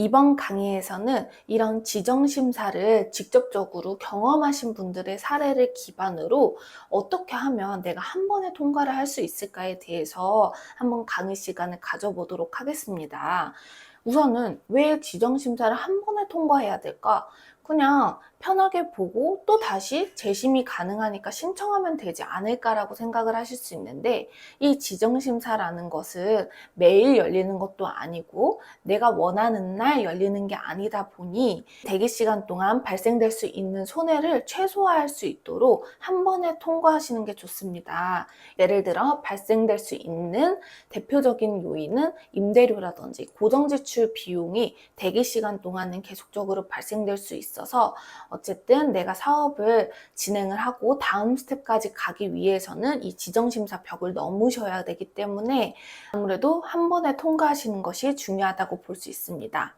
이번 강의에서는 이런 지정심사를 직접적으로 경험하신 분들의 사례를 기반으로 어떻게 하면 내가 한 번에 통과를 할 수 있을까에 대해서 한번 강의 시간을 가져보도록 하겠습니다. 우선은 왜 지정심사를 한 번에 통과해야 될까? 그냥 편하게 보고 또 다시 재심이 가능하니까 신청하면 되지 않을까라고 생각을 하실 수 있는데 이 지정심사라는 것은 매일 열리는 것도 아니고 내가 원하는 날 열리는 게 아니다 보니 대기 시간 동안 발생될 수 있는 손해를 최소화할 수 있도록 한 번에 통과하시는 게 좋습니다. 예를 들어 발생될 수 있는 대표적인 요인은 임대료라든지 고정지출 비용이 대기 시간 동안은 계속적으로 발생될 수 있어서 어쨌든 내가 사업을 진행을 하고 다음 스텝까지 가기 위해서는 이 지정심사 벽을 넘으셔야 되기 때문에 아무래도 한 번에 통과하시는 것이 중요하다고 볼 수 있습니다.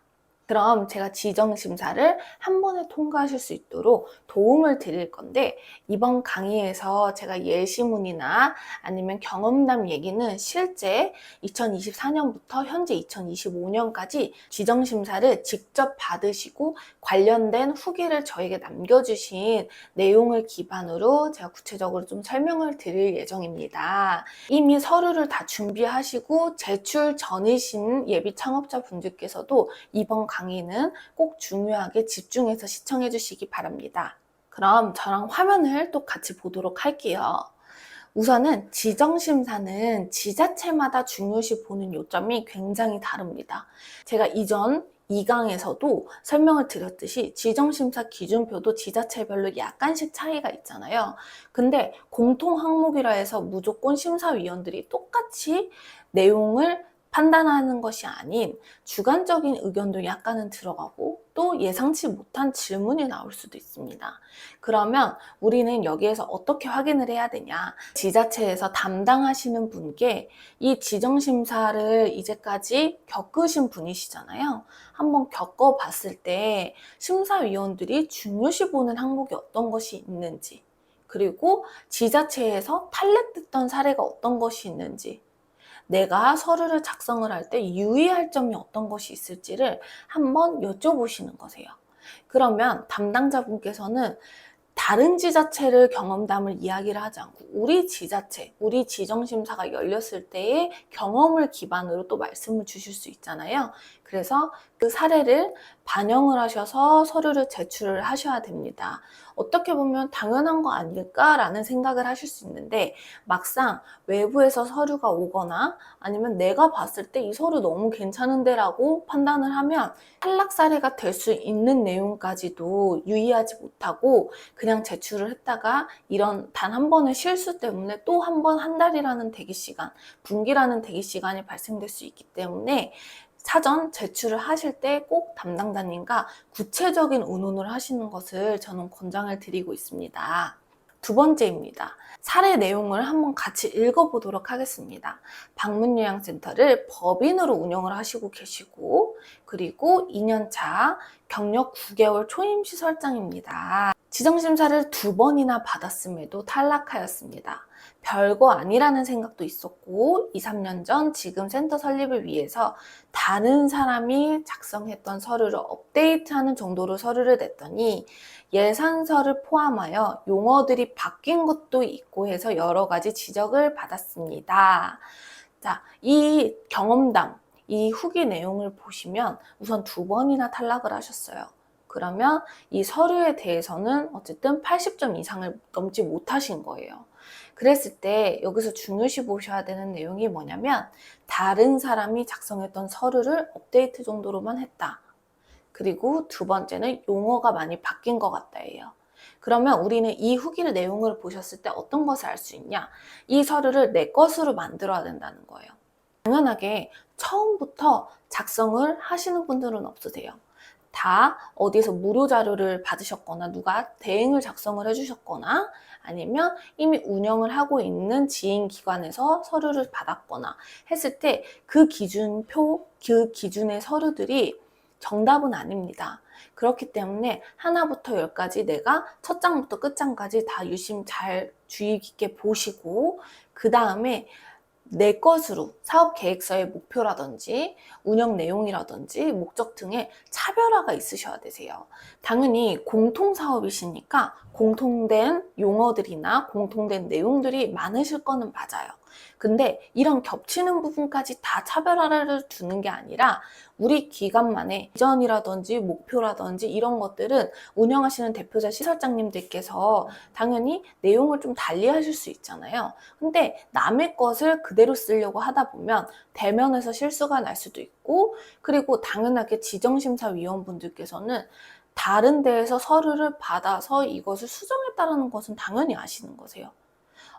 그럼 제가 지정 심사를 한 번에 통과하실 수 있도록 도움을 드릴 건데 이번 강의에서 제가 예시문이나 아니면 경험담 얘기는 실제 2024년부터 현재 2025년까지 지정 심사를 직접 받으시고 관련된 후기를 저에게 남겨주신 내용을 기반으로 제가 구체적으로 좀 설명을 드릴 예정입니다. 이미 서류를 다 준비하시고 제출 전이신 예비 창업자 분들께서도 이번 강의 는 꼭 중요하게 집중해서 시청해 주시기 바랍니다. 그럼 저랑 화면을 또 같이 보도록 할게요. 우선은 지정심사는 지자체마다 중요시 보는 요점이 굉장히 다릅니다. 제가 이전 2강에서도 설명을 드렸듯이 지정심사 기준표도 지자체별로 약간씩 차이가 있잖아요. 근데 공통 항목이라 해서 무조건 심사위원들이 똑같이 내용을 판단하는 것이 아닌 주관적인 의견도 약간은 들어가고 또 예상치 못한 질문이 나올 수도 있습니다. 그러면 우리는 여기에서 어떻게 확인을 해야 되냐? 지자체에서 담당하시는 분께 이 지정심사를 이제까지 겪으신 분이시잖아요. 한번 겪어봤을 때 심사위원들이 중요시 보는 항목이 어떤 것이 있는지 그리고 지자체에서 탈락됐던 사례가 어떤 것이 있는지 내가 서류를 작성을 할 때 유의할 점이 어떤 것이 있을지를 한번 여쭤보시는 거세요. 그러면 담당자분께서는 다른 지자체를 경험담을 이야기를 하지 않고 우리 지자체, 우리 지정심사가 열렸을 때의 경험을 기반으로 또 말씀을 주실 수 있잖아요. 그래서 그 사례를 반영을 하셔서 서류를 제출을 하셔야 됩니다. 어떻게 보면 당연한 거 아닐까라는 생각을 하실 수 있는데 막상 외부에서 서류가 오거나 아니면 내가 봤을 때 이 서류 너무 괜찮은데 라고 판단을 하면 탈락 사례가 될 수 있는 내용까지도 유의하지 못하고 그냥 제출을 했다가 이런 단 한 번의 실수 때문에 또 한 번한 달이라는 대기 시간, 분기라는 대기 시간이 발생될 수 있기 때문에 사전 제출을 하실 때 꼭 담당자님과 구체적인 의논을 하시는 것을 저는 권장을 드리고 있습니다. 두 번째입니다. 사례 내용을 한번 같이 읽어보도록 하겠습니다. 방문요양센터를 법인으로 운영을 하시고 계시고, 그리고 2년차 경력 9개월 초임시설장입니다. 지정심사를 두 번이나 받았음에도 탈락하였습니다. 별거 아니라는 생각도 있었고 2, 3년 전 지금 센터 설립을 위해서 다른 사람이 작성했던 서류를 업데이트하는 정도로 서류를 냈더니 예산서를 포함하여 용어들이 바뀐 것도 있고 해서 여러 가지 지적을 받았습니다. 자, 이 경험담, 이 후기 내용을 보시면 우선 두 번이나 탈락을 하셨어요. 그러면 이 서류에 대해서는 어쨌든 80점 이상을 넘지 못하신 거예요. 그랬을 때 여기서 중요시 보셔야 되는 내용이 뭐냐면 다른 사람이 작성했던 서류를 업데이트 정도로만 했다. 그리고 두 번째는 용어가 많이 바뀐 것 같다예요. 그러면 우리는 이 후기를 내용을 보셨을 때 어떤 것을 알 수 있냐? 이 서류를 내 것으로 만들어야 된다는 거예요. 당연하게 처음부터 작성을 하시는 분들은 없으세요. 다 어디서 무료 자료를 받으셨거나 누가 대행을 작성을 해주셨거나 아니면 이미 운영을 하고 있는 지인 기관에서 서류를 받았거나 했을 때 그 기준표, 그 기준의 서류들이 정답은 아닙니다. 그렇기 때문에 하나부터 열까지 내가 첫 장부터 끝 장까지 다 유심 잘 주의 깊게 보시고 그 다음에 내 것으로 사업 계획서의 목표라든지 운영 내용이라든지 목적 등의 차별화가 있으셔야 되세요. 당연히 공통 사업이시니까 공통된 용어들이나 공통된 내용들이 많으실 거는 맞아요. 근데 이런 겹치는 부분까지 다 차별화를 두는 게 아니라 우리 기관만의 비전이라든지 목표라든지 이런 것들은 운영하시는 대표자 시설장님들께서 당연히 내용을 좀 달리 하실 수 있잖아요. 근데 남의 것을 그대로 쓰려고 하다 보면 대면에서 실수가 날 수도 있고 그리고 당연하게 지정심사위원분들께서는 다른 데에서 서류를 받아서 이것을 수정했다는 것은 당연히 아시는 거세요.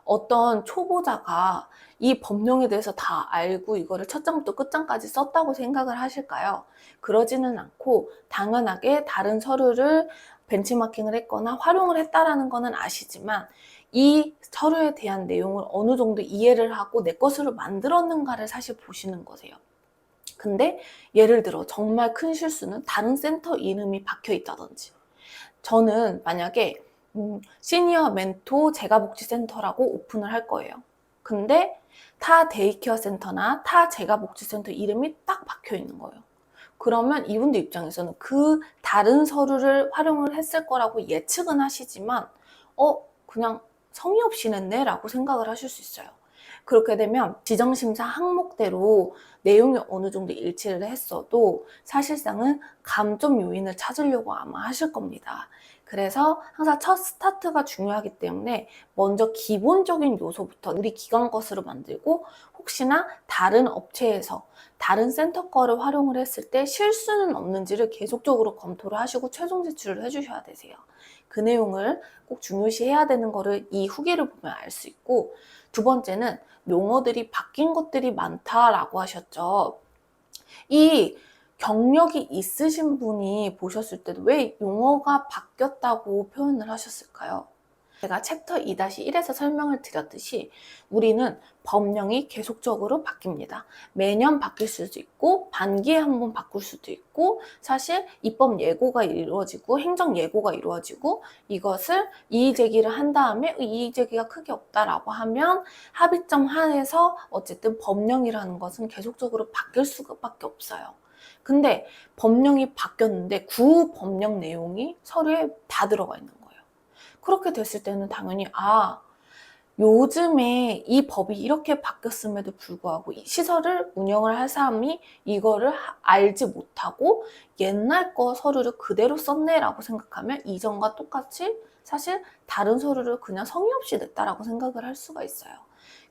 어떤 초보자가 이 법령에 대해서 다 알고 이거를 첫 장부터 끝장까지 썼다고 생각을 하실까요? 그러지는 않고 당연하게 다른 서류를 벤치마킹을 했거나 활용을 했다라는 거는 아시지만 이 서류에 대한 내용을 어느 정도 이해를 하고 내 것으로 만들었는가를 사실 보시는 거세요. 근데 예를 들어 정말 큰 실수는 다른 센터 이름이 박혀 있다든지 저는 만약에 음, 시니어 멘토 재가복지센터라고 오픈을 할 거예요. 근데 타 데이케어 센터나 타 재가복지센터 이름이 딱 박혀 있는 거예요. 그러면 이분들 입장에서는 그 다른 서류를 활용을 했을 거라고 예측은 하시지만, 어, 그냥 성의 없이 냈네 라고 생각을 하실 수 있어요. 그렇게 되면 지정심사 항목대로 내용이 어느 정도 일치를 했어도 사실상은 감점 요인을 찾으려고 아마 하실 겁니다. 그래서 항상 첫 스타트가 중요하기 때문에 먼저 기본적인 요소부터 우리 기관 것으로 만들고 혹시나 다른 업체에서 다른 센터 거를 활용을 했을 때 실수는 없는지를 계속적으로 검토를 하시고 최종 제출을 해주셔야 되세요. 그 내용을 꼭 중요시 해야 되는 거를 이 후기를 보면 알 수 있고 두 번째는 용어들이 바뀐 것들이 많다라고 하셨죠. 이 경력이 있으신 분이 보셨을 때도 왜 용어가 바뀌었다고 표현을 하셨을까요? 제가 챕터 2-1에서 설명을 드렸듯이 우리는 법령이 계속적으로 바뀝니다. 매년 바뀔 수도 있고 반기에 한 번 바꿀 수도 있고 사실 입법 예고가 이루어지고 행정 예고가 이루어지고 이것을 이의 제기를 한 다음에 이의 제기가 크게 없다라고 하면 합의점 하에서 어쨌든 법령이라는 것은 계속적으로 바뀔 수밖에 없어요. 근데 법령이 바뀌었는데 구 법령 내용이 서류에 다 들어가 있는 거예요. 그렇게 됐을 때는 당연히 아 요즘에 이 법이 이렇게 바뀌었음에도 불구하고 이 시설을 운영을 할 사람이 이거를 알지 못하고 옛날 거 서류를 그대로 썼네라고 생각하면 이전과 똑같이 사실 다른 서류를 그냥 성의 없이 냈다라고 생각을 할 수가 있어요.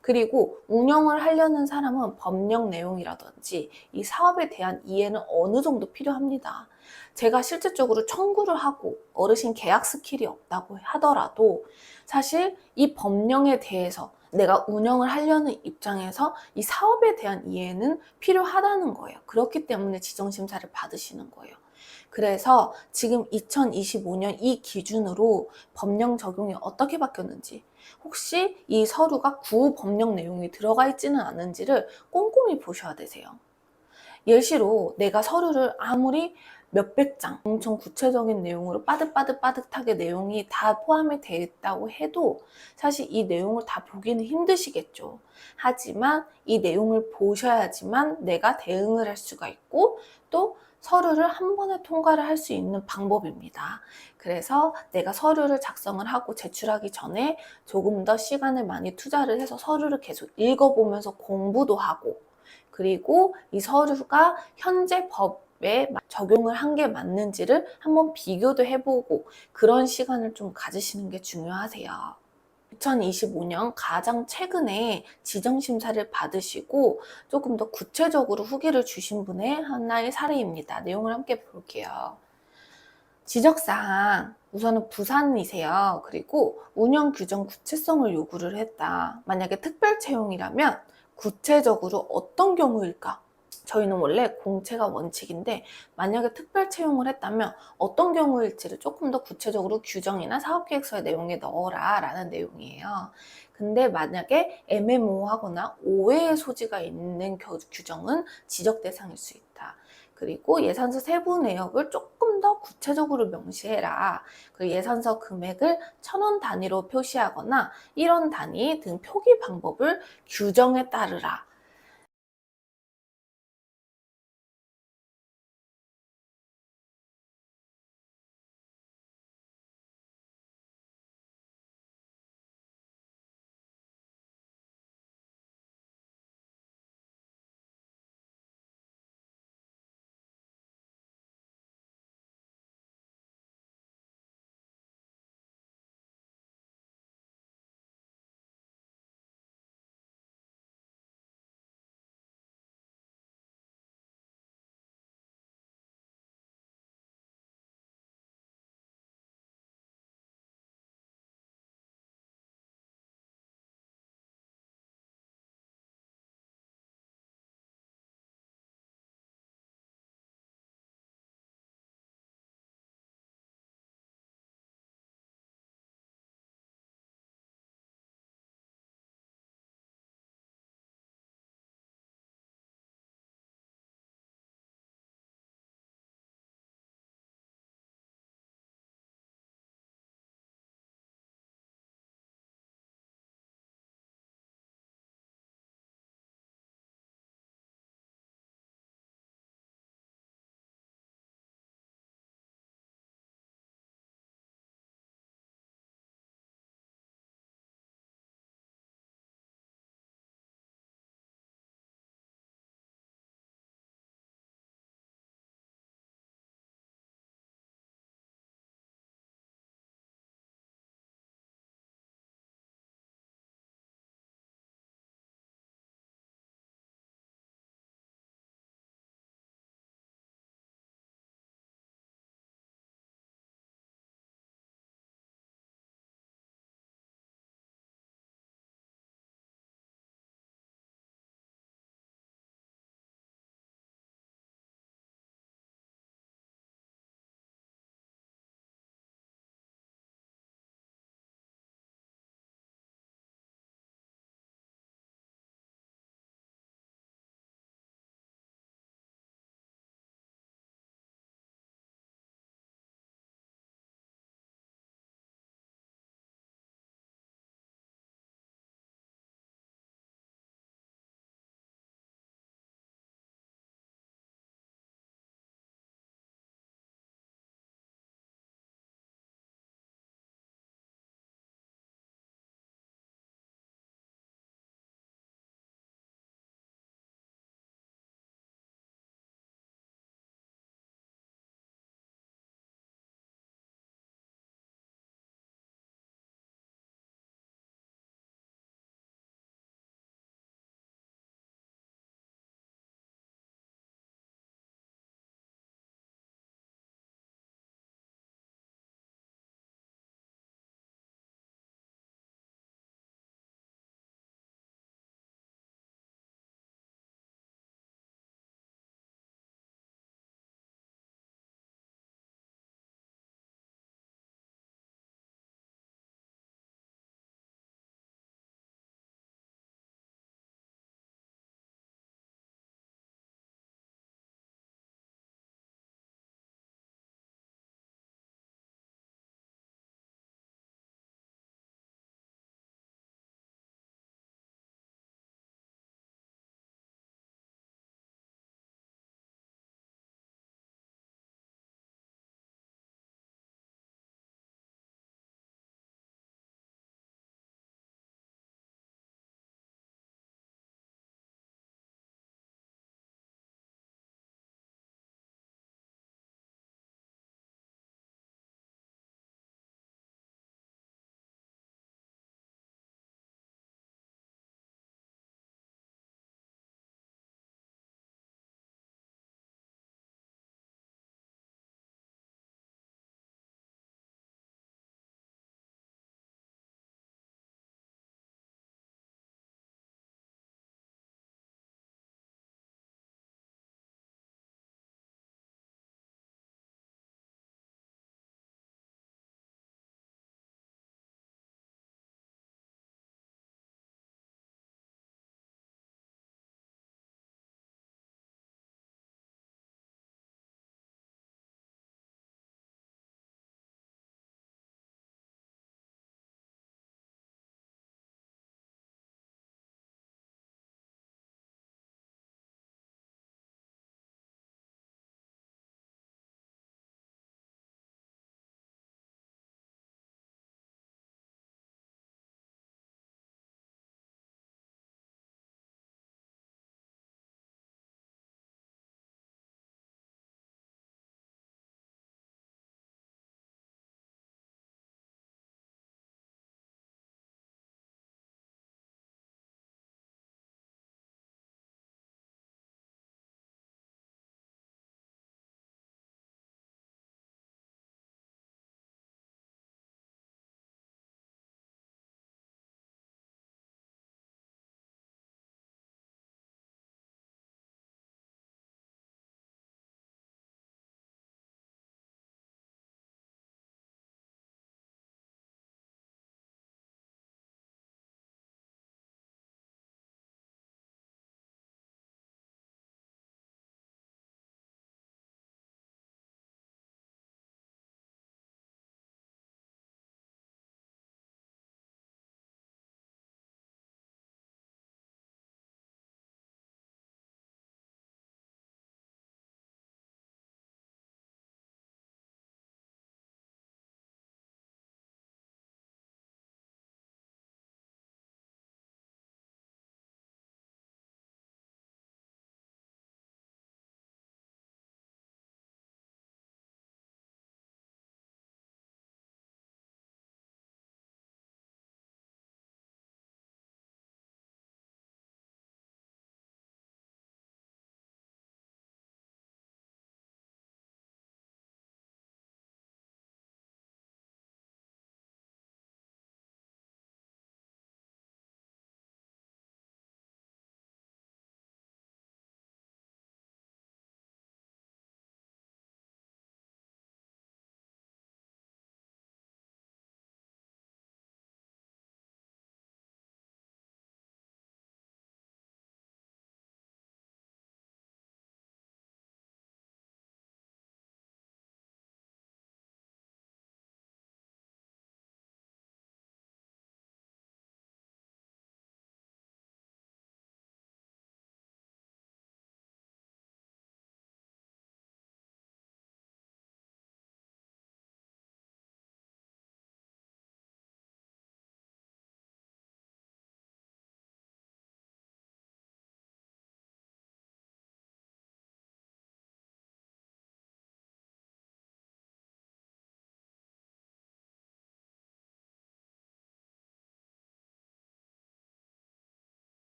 그리고 운영을 하려는 사람은 법령 내용이라든지 이 사업에 대한 이해는 어느 정도 필요합니다. 제가 실질적으로 청구를 하고 어르신 계약 스킬이 없다고 하더라도 사실 이 법령에 대해서 내가 운영을 하려는 입장에서 이 사업에 대한 이해는 필요하다는 거예요. 그렇기 때문에 지정심사를 받으시는 거예요. 그래서 지금 2025년 이 기준으로 법령 적용이 어떻게 바뀌었는지 혹시 이 서류가 구 법령 내용이 들어가 있지는 않은지를 꼼꼼히 보셔야 되세요. 예시로 내가 서류를 아무리 몇백 장 엄청 구체적인 내용으로 빠듯빠듯빠듯하게 내용이 다 포함이 되어 있다고 해도 사실 이 내용을 다 보기는 힘드시겠죠. 하지만 이 내용을 보셔야지만 내가 대응을 할 수가 있고 또 서류를 한 번에 통과를 할 수 있는 방법입니다. 그래서 내가 서류를 작성을 하고 제출하기 전에 조금 더 시간을 많이 투자를 해서 서류를 계속 읽어보면서 공부도 하고 그리고 이 서류가 현재 법에 적용을 한 게 맞는지를 한번 비교도 해보고 그런 시간을 좀 가지시는 게 중요하세요. 2025년 가장 최근에 지정심사를 받으시고 조금 더 구체적으로 후기를 주신 분의 하나의 사례입니다. 내용을 함께 볼게요. 지적사항, 우선은 부산이세요. 그리고 운영 규정 구체성을 요구를 했다. 만약에 특별 채용이라면 구체적으로 어떤 경우일까? 저희는 원래 공채가 원칙인데 만약에 특별 채용을 했다면 어떤 경우일지를 조금 더 구체적으로 규정이나 사업계획서의 내용에 넣어라 라는 내용이에요. 근데 만약에 애매모호하거나 오해의 소지가 있는 규정은 지적 대상일 수 있다. 그리고 예산서 세부 내역을 조금 더 구체적으로 명시해라. 그리고 예산서 금액을 천 원 단위로 표시하거나 1원 단위 등 표기 방법을 규정에 따르라.